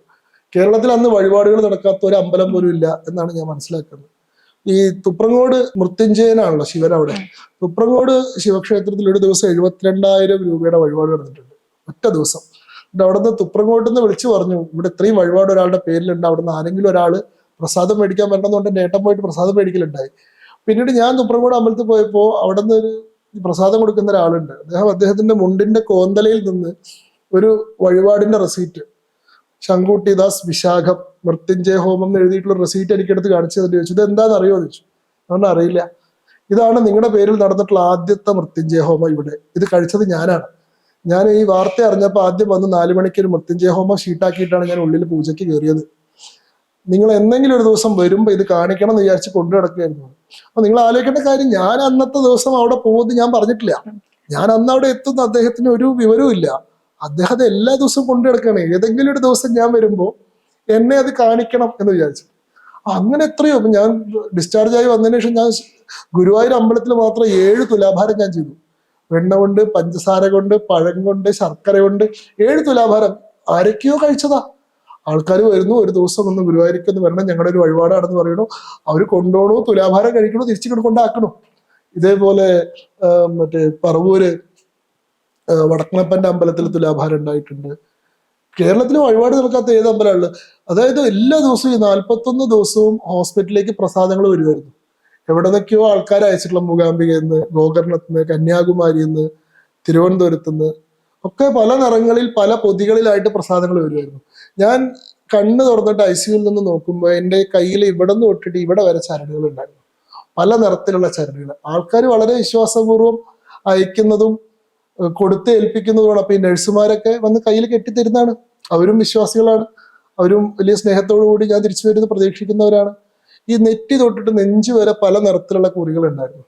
S1: കേരളത്തിൽ അന്ന് വഴിപാടുകൾ നടക്കാത്ത ഒരു അമ്പലം പോലും ഇല്ല എന്നാണ് ഞാൻ മനസ്സിലാക്കുന്നത്. ഈ തുപ്രങ്ങോട് മൃത്യുഞ്ജയനാണല്ലോ ശിവൻ അവിടെ. തുപ്രങ്ങോട് ശിവക്ഷേത്രത്തിൽ ഒരു ദിവസം എഴുപത്തിരണ്ടായിരം രൂപയുടെ വഴിപാട് നടന്നിട്ടുണ്ട്. ഒറ്റ ദിവസം. എന്നിട്ട് അവിടുന്ന് തുപ്രങ്ങോട്ട് നിന്ന് വിളിച്ചു പറഞ്ഞു ഇവിടെ ഇത്രയും വഴിപാട് ഒരാളുടെ പേരിലുണ്ട്. അവിടുന്ന് ആരെങ്കിലും ഒരാൾ പ്രസാദം മേടിക്കാൻ വരണമെന്നുണ്ട്. നേട്ടം പോയിട്ട് പ്രസാദം മേടിക്കലുണ്ടായി. പിന്നീട് ഞാൻ തുപ്രങ്ങോട് അമ്പലത്തിൽ പോയപ്പോൾ അവിടെ നിന്ന് ഒരു പ്രസാദം കൊടുക്കുന്ന ഒരാളുണ്ട്. അദ്ദേഹം അദ്ദേഹത്തിന്റെ മുണ്ടിന്റെ കോന്തലയിൽ നിന്ന് ഒരു വഴിപാടിന്റെ റെസീറ്റ് ശങ്കുട്ടിദാസ് വിശാഖം മൃത്യുഞ്ജയ ഹോമം എന്ന് എഴുതിയിട്ടുള്ള റെസീറ്റ് എനിക്കെടുത്ത് കാണിച്ചു തന്നിട്ട് ചോദിച്ചു ഇത് എന്താണെന്ന് അറിയോ ചോദിച്ചു അതുകൊണ്ട് അറിയില്ല. ഇതാണ് നിങ്ങളുടെ പേരിൽ നടന്നിട്ടുള്ള ആദ്യത്തെ മൃത്യുഞ്ജയ ഹോമം ഇവിടെ. ഇത് കഴിച്ചത് ഞാനാണ്. ഞാൻ ഈ വാർത്ത അറിഞ്ഞപ്പോൾ ആദ്യം വന്ന് നാല് മണിക്ക് ഒരു മൃത്യുഞ്ജയ ഹോമം ഷീട്ടാക്കിയിട്ടാണ് ഞാൻ ഉള്ളിൽ പൂജയ്ക്ക് കയറിയത് നിങ്ങൾ എന്തെങ്കിലും ഒരു ദിവസം വരുമ്പോൾ ഇത് കാണിക്കണം എന്ന് വിചാരിച്ച് കൊണ്ടു നടക്കുകയായിരുന്നു. അപ്പൊ നിങ്ങൾ ആലോചിക്കേണ്ട കാര്യം ഞാൻ അന്നത്തെ ദിവസം അവിടെ പോകുന്നത് ഞാൻ പറഞ്ഞിട്ടില്ല. ഞാൻ അന്ന് അവിടെ എത്തുന്ന അദ്ദേഹത്തിന് ഒരു വിവരവും ഇല്ല. അദ്ദേഹം എല്ലാ ദിവസവും കൊണ്ടു കിടക്കുകയാണ് ഏതെങ്കിലും ഒരു ദിവസം ഞാൻ വരുമ്പോൾ എന്നെ അത് കാണിക്കണം എന്ന് വിചാരിച്ചു. അങ്ങനെ എത്രയോ ഞാൻ ഡിസ്ചാർജ് ആയി വന്നതിന് ശേഷം ഞാൻ ഗുരുവായൂർ അമ്പലത്തിൽ മാത്രം ഏഴ് തുലാഭാരം ഞാൻ ചെയ്തു. വെണ്ണ കൊണ്ട് പഞ്ചസാര കൊണ്ട് പഴം കൊണ്ട് ശർക്കര കൊണ്ട് ഏഴ് തുലാഭാരം ആരൊക്കെയോ കഴിച്ചതാ. ആൾക്കാർ വരുന്നു ഒരു ദിവസം ഒന്ന് ഗുരുവായൂരിക്ക് ഒന്ന് വരണം ഞങ്ങളുടെ ഒരു വഴിപാടാണെന്ന് പറയണു. അവർ കൊണ്ടുപോകണു തുലാഭാരം കഴിക്കണു തിരിച്ചു കൊണ്ടാക്കണു? ഇതേപോലെ മറ്റേ പറവൂര് വടക്കണപ്പന്റെ അമ്പലത്തിൽ തുലാഭാരം ഉണ്ടായിട്ടുണ്ട്. കേരളത്തിൽ വഴിപാട് നടക്കാത്ത ഏത് അമ്പലമാണുള്ളത്? അതായത് എല്ലാ ദിവസവും ഈ നാൽപ്പത്തൊന്ന് ദിവസവും ഹോസ്പിറ്റലിലേക്ക് പ്രസാദങ്ങൾ വരുമായിരുന്നു. എവിടെ നിന്നൊക്കെയോ ആൾക്കാർ അയച്ചിട്ടുള്ള മൂകാംബികയിൽ നിന്ന് ഗോകർണത്തിൽ നിന്ന് കന്യാകുമാരിയിൽ നിന്ന് തിരുവനന്തപുരത്ത് നിന്ന് ഒക്കെ പല നിറങ്ങളിൽ പല പൊതികളിലായിട്ട് പ്രസാദങ്ങൾ വരുമായിരുന്നു. ഞാൻ കണ്ണ് തുറന്നിട്ട് ഐ സിയുയിൽ നിന്ന് നോക്കുമ്പോൾ എന്റെ കയ്യിൽ ഇവിടെ നിന്ന് തൊട്ടിട്ട് ഇവിടെ വരെ ചരടുകൾ ഉണ്ടായിരുന്നു. പല നിറത്തിലുള്ള ചരടുകൾ. ആൾക്കാർ വളരെ വിശ്വാസപൂർവം അയക്കുന്നതും കൊടുത്ത് ഏൽപ്പിക്കുന്നതുമാണ്. അപ്പൊ ഈ നഴ്സുമാരൊക്കെ വന്ന് കയ്യിൽ കെട്ടിത്തരുന്നതാണ്. അവരും വിശ്വാസികളാണ്. അവരും വലിയ സ്നേഹത്തോടു കൂടി ഞാൻ തിരിച്ചു വരുന്നത് പ്രതീക്ഷിക്കുന്നവരാണ്. ഈ നെറ്റി തൊട്ടിട്ട് നെഞ്ചു വരെ പല നിറത്തിലുള്ള കുറികൾ ഉണ്ടായിരുന്നു.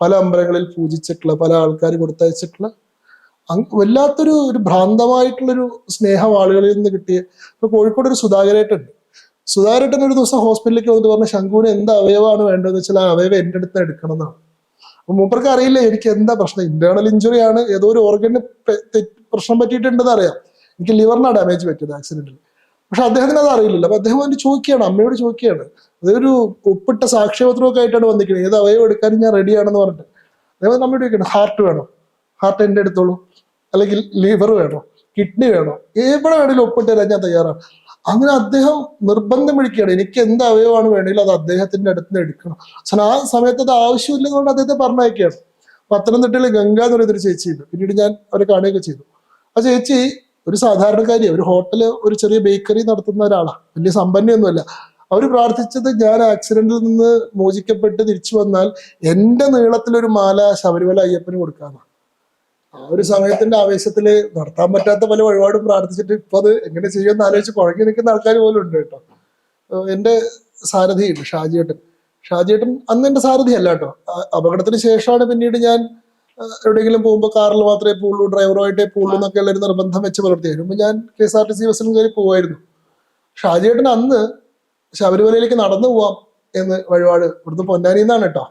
S1: പല അമ്പലങ്ങളിൽ പൂജിച്ചിട്ടുള്ള പല ആൾക്കാർ കൊടുത്തയച്ചിട്ടുള്ള വല്ലാത്തൊരു ഒരു ഭ്രാന്തമായിട്ടുള്ളൊരു സ്നേഹം ആളുകളിൽ നിന്ന് കിട്ടിയ ഇപ്പൊ കോഴിക്കോട് ഒരു സുധാകരേട്ടുണ്ട് സുധാകരേട്ടൻ ഒരു ദിവസം ഹോസ്പിറ്റലിലേക്ക് വന്നിട്ട് പറഞ്ഞ ശംഖുവിന് എന്ത് അവയവമാണ് വേണ്ടതെന്ന് വെച്ചാൽ ആ അവയവം എന്റെ അടുത്ത് എടുക്കണം എന്നാണ്. അപ്പൊ മൂപ്പർക്ക് അറിയില്ല എനിക്ക് എന്താ പ്രശ്നം? ഇന്റേണൽ ഇഞ്ചുറി ആണ്. ഏതോ ഒരു ഓർഗന് പ്രശ്നം പറ്റിയിട്ടുണ്ടെന്ന് അറിയാം. എനിക്ക് ലിവറിനാണ് ഡാമേജ് പറ്റിയത് ആക്സിഡന്റിൽ പക്ഷെ അദ്ദേഹത്തിന് അത് അറിയില്ലല്ലോ അപ്പൊ അദ്ദേഹം എന്നെ ചോദിക്കുകയാണ് അമ്മയോട് ചോദിക്കുകയാണ്. അതൊരു ഒപ്പിട്ട സാക്ഷ്യപത്രമൊക്കെ ആയിട്ടാണ് വന്നിരിക്കുന്നത്. ഏത് അവയവം എടുക്കാനും ഞാൻ റെഡിയാണെന്ന് പറഞ്ഞിട്ട്. അദ്ദേഹം നമ്മയോട് ചോദിക്കണം ഹാർട്ട് വേണോ? ഹാർട്ട് എന്റെ എടുത്തോളൂ അല്ലെങ്കിൽ ലിവർ വേണോ? കിഡ്നി വേണോ? എവിടെ വേണമെങ്കിലും ഒപ്പിട്ട് തരാൻ ഞാൻ തയ്യാറാണ്. അങ്ങനെ അദ്ദേഹം നിർബന്ധം വിളിക്കുകയാണ് എനിക്ക് എന്ത് അവയവമാണ് വേണമെങ്കിലും അത് അദ്ദേഹത്തിന്റെ അടുത്ത് നിന്ന് എടുക്കണം. പക്ഷെ ആ സമയത്ത് അത് ആവശ്യമില്ലെന്നുകൊണ്ട് അദ്ദേഹത്തെ പറഞ്ഞയക്കുകയാണ്. പത്തനംതിട്ടയിൽ ഗംഗ എന്ന് പറയുന്നൊരു ചേച്ചിയുണ്ട്. പിന്നീട് ഞാൻ അവരെ കാണുകയൊക്കെ ചെയ്തു. ആ ചേച്ചി ഒരു സാധാരണക്കാരിയാണ് ഒരു ഹോട്ടൽ ഒരു ചെറിയ ബേക്കറി നടത്തുന്ന ഒരാളാണ് വലിയ സമ്പന്നയൊന്നുമല്ല. അവർ പ്രാർത്ഥിച്ചത് ഞാൻ ആക്സിഡന്റിൽ നിന്ന് മോചിക്കപ്പെട്ട് തിരിച്ചു വന്നാൽ എന്റെ നീളത്തിലൊരു മാല ശബരിമല അയ്യപ്പന് കൊടുക്കാന്നാണ് ആ ഒരു സമയത്തിന്റെ ആവേശത്തിൽ നടത്താൻ പറ്റാത്ത പല വഴിപാടും പ്രാർത്ഥിച്ചിട്ട് ഇപ്പൊ അത് എങ്ങനെ ചെയ്യുമെന്ന് ആലോചിച്ച് കുഴങ്ങി നിൽക്കുന്ന ആൾക്കാർ പോലും ഉണ്ട് കേട്ടോ. എന്റെ സാരഥിയുണ്ട് ഷാജിയേട്ടൻ. ഷാജിയേട്ടൻ അന്ന് എന്റെ സാരഥിയല്ല കേട്ടോ. അപകടത്തിന് ശേഷമാണ് പിന്നീട് ഞാൻ എവിടെയെങ്കിലും പോകുമ്പോൾ കാറിൽ മാത്രമേ പോകുള്ളൂ ഡ്രൈവറുമായിട്ടേ പോകുള്ളൂ എന്നൊക്കെയുള്ള ഒരു നിർബന്ധം വെച്ച് പുലർത്തിയായിരുന്നു മുമ്പ് ഞാൻ K S R T C ബസ്സിലും കയറി പോകുമായിരുന്നു ഷാജിയേട്ടൻ അന്ന് ശബരിമലയിലേക്ക് നടന്നു പോവാം എന്ന് വഴിപാട് ഇവിടുന്ന് പൊന്നാനിയിൽ നിന്നാണ് കേട്ടോ.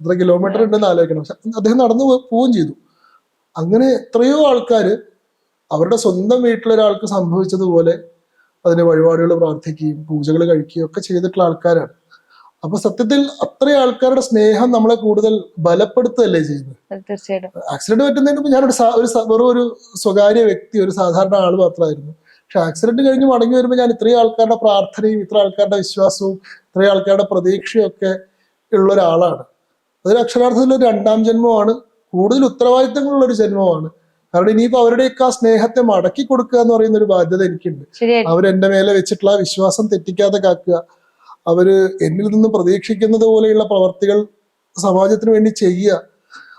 S1: എത്ര കിലോമീറ്റർ ഉണ്ടെന്ന് ആലോചിക്കണം. പക്ഷെ അദ്ദേഹം നടന്നു പോവുകയും ചെയ്തു. അങ്ങനെ എത്രയോ ആൾക്കാർ അവരുടെ സ്വന്തം വീട്ടിലൊരാൾക്ക് സംഭവിച്ചതുപോലെ അതിന് വഴിപാടുകൾ പ്രാർത്ഥിക്കുകയും പൂജകൾ കഴിക്കുകയും ഒക്കെ ചെയ്തിട്ടുള്ള ആൾക്കാരാണ്. അപ്പൊ സത്യത്തിൽ അത്ര ആൾക്കാരുടെ സ്നേഹം നമ്മളെ കൂടുതൽ ബലപ്പെടുത്തുകയല്ലേ ചെയ്യുന്നത്?
S2: തീർച്ചയായിട്ടും.
S1: ആക്സിഡന്റ് പറ്റുന്നതിന് ഞാനൊരു ഒരു വെറും ഒരു സ്വകാര്യ വ്യക്തി ഒരു സാധാരണ ആൾ മാത്രമായിരുന്നു. പക്ഷെ ആക്സിഡന്റ് കഴിഞ്ഞ് മടങ്ങി വരുമ്പോൾ ഞാൻ ഇത്രയും ആൾക്കാരുടെ പ്രാർത്ഥനയും ഇത്ര ആൾക്കാരുടെ വിശ്വാസവും ഇത്രയും ആൾക്കാരുടെ പ്രതീക്ഷയും ഒക്കെ ഉള്ള ഒരാളാണ് അതൊരു അക്ഷരാർത്ഥത്തിൽ ഒരു രണ്ടാം ജന്മമാണ്. കൂടുതൽ ഉത്തരവാദിത്തങ്ങളുള്ള ഒരു ജന്മമാണ്. കാരണം ഇനിയിപ്പോ അവരുടെയൊക്കെ ആ സ്നേഹത്തെ മടക്കി കൊടുക്കുക എന്ന് പറയുന്ന ഒരു ബാധ്യത എനിക്കുണ്ട്. അവരെന്റെ മേലെ വെച്ചിട്ടുള്ള ആ വിശ്വാസം തെറ്റിക്കാതെ കാക്കുക. അവർ എന്നിൽ നിന്ന് പ്രതീക്ഷിക്കുന്നത് പോലെയുള്ള പ്രവർത്തികൾ സമാജത്തിന് വേണ്ടി ചെയ്യുക.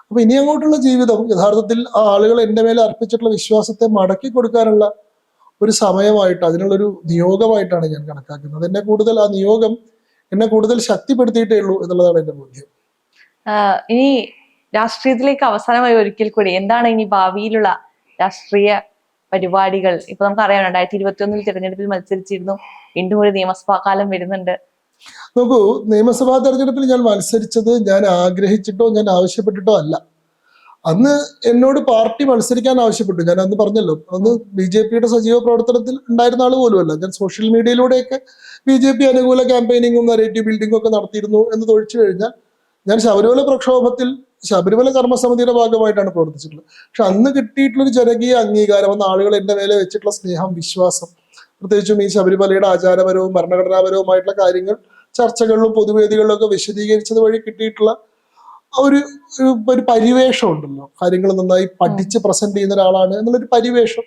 S1: അപ്പൊ ഇനി അങ്ങോട്ടുള്ള ജീവിതം യഥാർത്ഥത്തിൽ ആ ആളുകൾ എന്റെ മേലെ അർപ്പിച്ചിട്ടുള്ള വിശ്വാസത്തെ മടക്കി കൊടുക്കാനുള്ള ഒരു സമയമായിട്ട് അതിനുള്ളൊരു നിയോഗമായിട്ടാണ് ഞാൻ കണക്കാക്കുന്നത്. എന്നെ കൂടുതൽ ആ നിയോഗം എന്നെ കൂടുതൽ ശക്തിപ്പെടുത്തിയിട്ടേ ഉള്ളൂ എന്നുള്ളതാണ് എന്റെ ബോധ്യം.
S2: ഇനി രാഷ്ട്രീയത്തിലേക്ക് അവസാനമായി ഒരിക്കൽ കൂടി എന്താണ് ഇനി ഭാവിയിലുള്ള രാഷ്ട്രീയ പരിപാടികൾ? ഇപ്പൊ നമുക്ക് അറിയാം രണ്ടായിരത്തി ഇരുപത്തി ഒന്നിൽ തിരഞ്ഞെടുപ്പിൽ മത്സരിച്ചിരുന്നു. വീണ്ടും ഒരു നിയമസഭാ കാലം വരുന്നുണ്ട്.
S1: നോക്കൂ നിയമസഭാ തെരഞ്ഞെടുപ്പിൽ ഞാൻ മത്സരിച്ചത് ഞാൻ ആഗ്രഹിച്ചിട്ടോ ഞാൻ ആവശ്യപ്പെട്ടിട്ടോ അല്ല. അന്ന് എന്നോട് പാർട്ടി മത്സരിക്കാൻ ആവശ്യപ്പെട്ടു. ഞാൻ അന്ന് പറഞ്ഞല്ലോ അന്ന് ബി ജെ പിയുടെ സജീവ പ്രവർത്തനത്തിൽ ഉണ്ടായിരുന്ന ആൾ പോലുമല്ല ഞാൻ സോഷ്യൽ മീഡിയയിലൂടെയൊക്കെ ബി ജെ പി അനുകൂല ക്യാമ്പയിനിങ്ങും നരേറ്റീവ് ബിൽഡിങ്ങും ഒക്കെ നടത്തിയിരുന്നു എന്ന് തൊഴിച്ചു കഴിഞ്ഞാൽ ഞാൻ ശബരിമല പ്രക്ഷോഭത്തിൽ ശബരിമല കർമ്മസമിതിയുടെ ഭാഗമായിട്ടാണ് പ്രവർത്തിച്ചിട്ടുള്ളത്. പക്ഷെ അന്ന് കിട്ടിയിട്ടുള്ളൊരു ജനകീയ അംഗീകാരം അന്ന് ആളുകൾ എന്റെ മേലെ വെച്ചിട്ടുള്ള സ്നേഹം വിശ്വാസം പ്രത്യേകിച്ചും ഈ ശബരിമലയുടെ ആചാരപരവും ഭരണഘടനാപരവുമായിട്ടുള്ള കാര്യങ്ങൾ ചർച്ചകളിലും പൊതുവേദികളിലും ഒക്കെ വിശദീകരിച്ചത് വഴി കിട്ടിയിട്ടുള്ള ഒരു ഒരു- പരിവേഷം ഉണ്ടല്ലോ. കാര്യങ്ങൾ നന്നായി പഠിച്ച് പ്രസന്റ് ചെയ്യുന്ന ഒരാളാണ് എന്നുള്ളൊരു പരിവേഷം.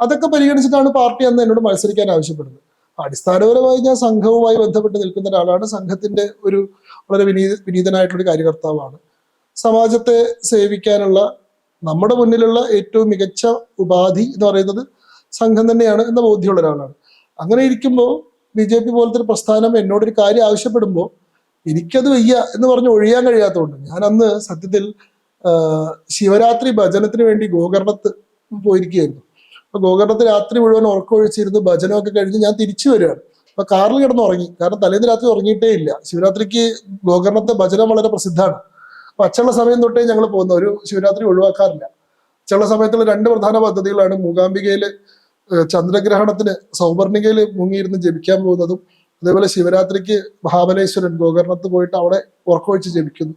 S1: അതൊക്കെ പരിഗണിച്ചിട്ടാണ് പാർട്ടി അന്ന് എന്നോട് മത്സരിക്കാൻ ആവശ്യപ്പെടുന്നത്. അടിസ്ഥാനപരമായി ഞാൻ സംഘവുമായി ബന്ധപ്പെട്ട് നിൽക്കുന്ന ഒരാളാണ്. സംഘത്തിന്റെ ഒരു വളരെ വിനീത വിനീതനായിട്ടുള്ള ഒരു കാര്യകർത്താവാണ്. സമാജത്തെ സേവിക്കാനുള്ള നമ്മുടെ മുന്നിലുള്ള ഏറ്റവും മികച്ച ഉപാധി എന്ന് പറയുന്നത് സംഘം തന്നെയാണ് എന്ന ബോധ്യമുള്ള ഒരാളാണ്. അങ്ങനെ ഇരിക്കുമ്പോൾ ബി ജെ പി പോലത്തെ ഒരു പ്രസ്ഥാനം എന്നോടൊരു കാര്യം ആവശ്യപ്പെടുമ്പോൾ എനിക്കത് വയ്യ എന്ന് പറഞ്ഞ് ഒഴിയാൻ കഴിയാത്തതുകൊണ്ട് ഞാൻ അന്ന് സത്യത്തിൽ ശിവരാത്രി ഭജനത്തിന് വേണ്ടി ഗോകർണത്ത് പോയിരിക്കുകയായിരുന്നു. അപ്പൊ ഗോകർണത്ത് രാത്രി മുഴുവൻ ഉറക്കമൊഴിച്ചിരുന്ന് ഭജനമൊക്കെ കഴിഞ്ഞ് ഞാൻ തിരിച്ചു വരികയാണ്. അപ്പൊ കാറിൽ കിടന്ന് ഉറങ്ങി കാരണം തലേന്ന് രാത്രി ഉറങ്ങിയിട്ടേ ഇല്ല. ശിവരാത്രിക്ക് ഗോകർണത്തെ ഭജനം വളരെ പ്രസിദ്ധമാണ്. അപ്പൊ അച്ചുള്ള സമയം തൊട്ടേ ഞങ്ങൾ പോകുന്ന ഒരു ശിവരാത്രി ഒഴിവാക്കാറില്ല. അച്ചുള്ള സമയത്തുള്ള രണ്ട് പ്രധാന പദ്ധതികളാണ് മൂകാംബികയിൽ ചന്ദ്രഗ്രഹണത്തിന് സൗവർണികയിൽ മുങ്ങിയിരുന്ന് ജപിക്കാൻ പോകുന്നതും അതേപോലെ ശിവരാത്രിക്ക് മഹാബലേശ്വരൻ ഗോകർണത്ത് പോയിട്ട് അവിടെ ഉറക്കമൊഴിച്ച് ജപിക്കുന്നു.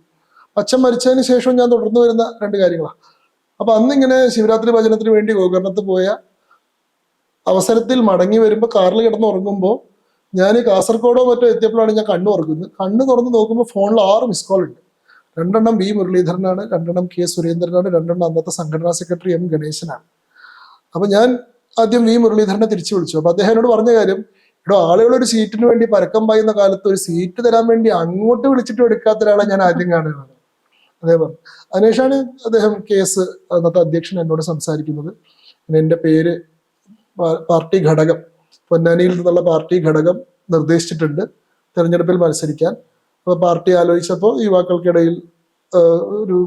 S1: അച്ഛൻ മരിച്ചതിന് ശേഷം ഞാൻ തുടർന്നു വരുന്ന രണ്ട് കാര്യങ്ങളാണ് അപ്പൊ അന്നിങ്ങനെ ശിവരാത്രി ഭജനത്തിന് വേണ്ടി ഗോകർണത്ത് പോയ അവസരത്തിൽ മടങ്ങി വരുമ്പോൾ കാറിൽ കിടന്ന് ഉറങ്ങുമ്പോൾ ഞാൻ കാസർഗോഡോ മറ്റോ എത്തിയപ്പോഴാണ് ഞാൻ കണ്ണു തുറക്കുന്നത് കണ്ണ് തുറന്ന് നോക്കുമ്പോൾ ഫോണിൽ ആറ് മിസ് കോൾ ഉണ്ട്. രണ്ടെണ്ണം ബി മുരളീധരനാണ് രണ്ടെണ്ണം കെ സുരേന്ദ്രനാണ് രണ്ടെണ്ണം അന്നത്തെ സംഘടനാ സെക്രട്ടറി എം ഗണേശനാണ്. അപ്പൊ ഞാൻ ആദ്യം വി മുരളീധരനെ തിരിച്ചു വിളിച്ചു. അപ്പൊ അദ്ദേഹം എന്നോട് പറഞ്ഞ കാര്യം ഇവിടെ ആളുകൾ ഒരു സീറ്റിന് വേണ്ടി പരക്കം പായുന്ന കാലത്ത് ഒരു സീറ്റ് തരാൻ വേണ്ടി അങ്ങോട്ട് വിളിച്ചിട്ട് എടുക്കാത്ത ഒരാളെ ഞാൻ ആദ്യം കാണുകയാണ്. പറഞ്ഞു. അതിനുശേഷമാണ് അദ്ദേഹം കേസ് അന്നത്തെ അധ്യക്ഷൻ എന്നോട് സംസാരിക്കുന്നത്. എന്റെ പേര് പാർട്ടി ഘടകം പൊന്നാനിയിൽ നിന്നുള്ള പാർട്ടി ഘടകം നിർദ്ദേശിച്ചിട്ടുണ്ട് തെരഞ്ഞെടുപ്പിൽ മത്സരിക്കാൻ. അപ്പോൾ പാർട്ടി ആലോചിച്ചപ്പോൾ യുവാക്കൾക്കിടയിൽ ഒരു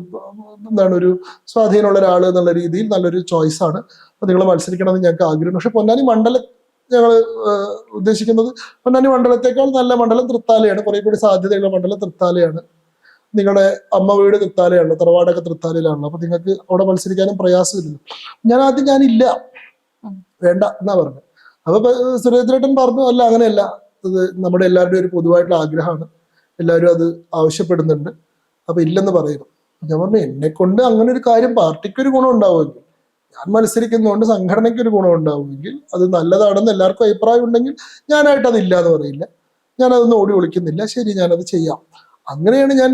S1: എന്താണ് ഒരു സ്വാധീനമുള്ള ഒരാൾ എന്നുള്ള രീതിയിൽ നല്ലൊരു ചോയ്സ് ആണ്. അപ്പോൾ നിങ്ങൾ മത്സരിക്കണമെന്ന് ഞങ്ങൾക്ക് ആഗ്രഹം പക്ഷെ പൊന്നാനി മണ്ഡലം ഞങ്ങൾ ഉദ്ദേശിക്കുന്നത് പൊന്നാനി മണ്ഡലത്തേക്കാൾ നല്ല മണ്ഡലം തൃത്താലയാണ്. കുറെ കൂടി സാധ്യതയുള്ള മണ്ഡലം തൃത്താലയാണ്. നിങ്ങളുടെ അമ്മ വീട് തൃത്താലയാണല്ലോ തറവാടൊക്കെ തൃത്താലയിലാണല്ലോ. അപ്പൊ നിങ്ങൾക്ക് അവിടെ മത്സരിക്കാനും പ്രയാസമില്ലല്ലോ. ഞാൻ ആദ്യം ഞാനില്ല. വേണ്ട എന്നാ പറഞ്ഞു അപ്പൊ സുരേന്ദ്രേട്ടൻ പറഞ്ഞു അല്ല അങ്ങനെയല്ല. ഇത് നമ്മുടെ എല്ലാവരുടെയും ഒരു പൊതുവായിട്ടുള്ള ആഗ്രഹമാണ്. എല്ലാവരും അത് ആവശ്യപ്പെടുന്നുണ്ട്. അപ്പൊ ഇല്ലെന്ന് പറയുന്നു. ഞാൻ പറഞ്ഞു എന്നെ കൊണ്ട് അങ്ങനെ ഒരു കാര്യം പാർട്ടിക്ക് ഒരു ഗുണം ഉണ്ടാവുമെങ്കിൽ ഞാൻ മത്സരിക്കുന്നതുകൊണ്ട് സംഘടനയ്ക്ക് ഒരു ഗുണം ഉണ്ടാവുമെങ്കിൽ അത് നല്ലതാണെന്ന് എല്ലാവർക്കും അഭിപ്രായം ഉണ്ടെങ്കിൽ ഞാനായിട്ട് അത് ഇല്ല എന്ന് പറയില്ല. ഞാനതൊന്നും ഓടി ഒളിക്കുന്നില്ല. ശരി ഞാനത് ചെയ്യാം. അങ്ങനെയാണ് ഞാൻ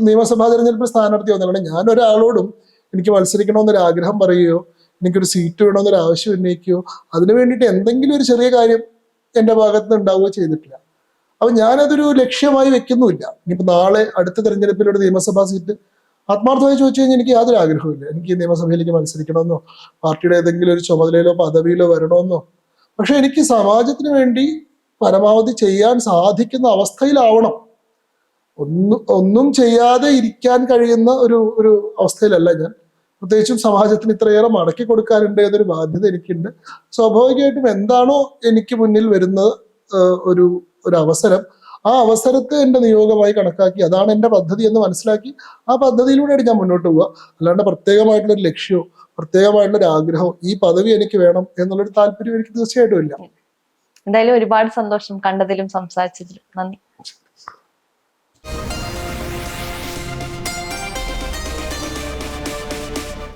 S1: നിയമസഭാ തെരഞ്ഞെടുപ്പിൽ സ്ഥാനാർത്ഥി വന്നത് ഞാൻ ഒരാളോടും എനിക്ക് മത്സരിക്കണമെന്നൊരു ആഗ്രഹം പറയുകയോ എനിക്കൊരു സീറ്റ് വേണമെന്നൊരു ആവശ്യം ഉന്നയിക്കുകയോ അതിനു വേണ്ടിയിട്ട് എന്തെങ്കിലും ഒരു ചെറിയ കാര്യം എന്റെ ഭാഗത്ത് നിന്ന് ഉണ്ടാവുകയോ ചെയ്തിട്ടില്ല. അപ്പൊ ഞാനതൊരു ലക്ഷ്യമായി വെക്കുന്നുമില്ല. ഇനിയിപ്പോ നാളെ അടുത്ത തെരഞ്ഞെടുപ്പിലൂടെ നിയമസഭാ സീറ്റ് ആത്മാർത്ഥമായി ചോദിച്ചു കഴിഞ്ഞാൽ എനിക്ക് യാതൊരു ആഗ്രഹമില്ല എനിക്ക് നിയമസഭയിലേക്ക് മത്സരിക്കണമെന്നോ പാർട്ടിയുടെ ഏതെങ്കിലും ഒരു ചുമതലയിലോ പദവിയിലോ വരണമെന്നോ. പക്ഷെ എനിക്ക് സമാജത്തിന് വേണ്ടി പരമാവധി ചെയ്യാൻ സാധിക്കുന്ന അവസ്ഥയിലാവണം. ഒന്നും ഒന്നും ചെയ്യാതെ ഇരിക്കാൻ കഴിയുന്ന ഒരു ഒരു അവസ്ഥയിലല്ല ഞാൻ. പ്രത്യേകിച്ചും സമാജത്തിന് ഇത്രയേറെ മടക്കി കൊടുക്കാനുണ്ട് എന്നൊരു ബാധ്യത എനിക്കുണ്ട്. സ്വാഭാവികമായിട്ടും എന്താണോ എനിക്ക് മുന്നിൽ വരുന്ന ഒരു ഒരു അവസരം. ആ അവസരത്തെ എന്റെ നിയോഗമായി കണക്കാക്കി. അതാണ് എന്റെ പദ്ധതി എന്ന് മനസ്സിലാക്കി ആ പദ്ധതിയിലൂടെയാണ് ഞാൻ മുന്നോട്ട് പോവുക. അല്ലാണ്ട് പ്രത്യേകമായിട്ടുള്ളൊരു ലക്ഷ്യമോ പ്രത്യേകമായിട്ടുള്ള ഒരു ആഗ്രഹമോ ഈ പദവി എനിക്ക് വേണം എന്നുള്ളൊരു താല്പര്യം എനിക്ക് തീർച്ചയായിട്ടും ഇല്ല.
S2: എന്തായാലും ഒരുപാട് സന്തോഷം കണ്ടതിലും സംസാരിച്ചതിലും. നന്ദി.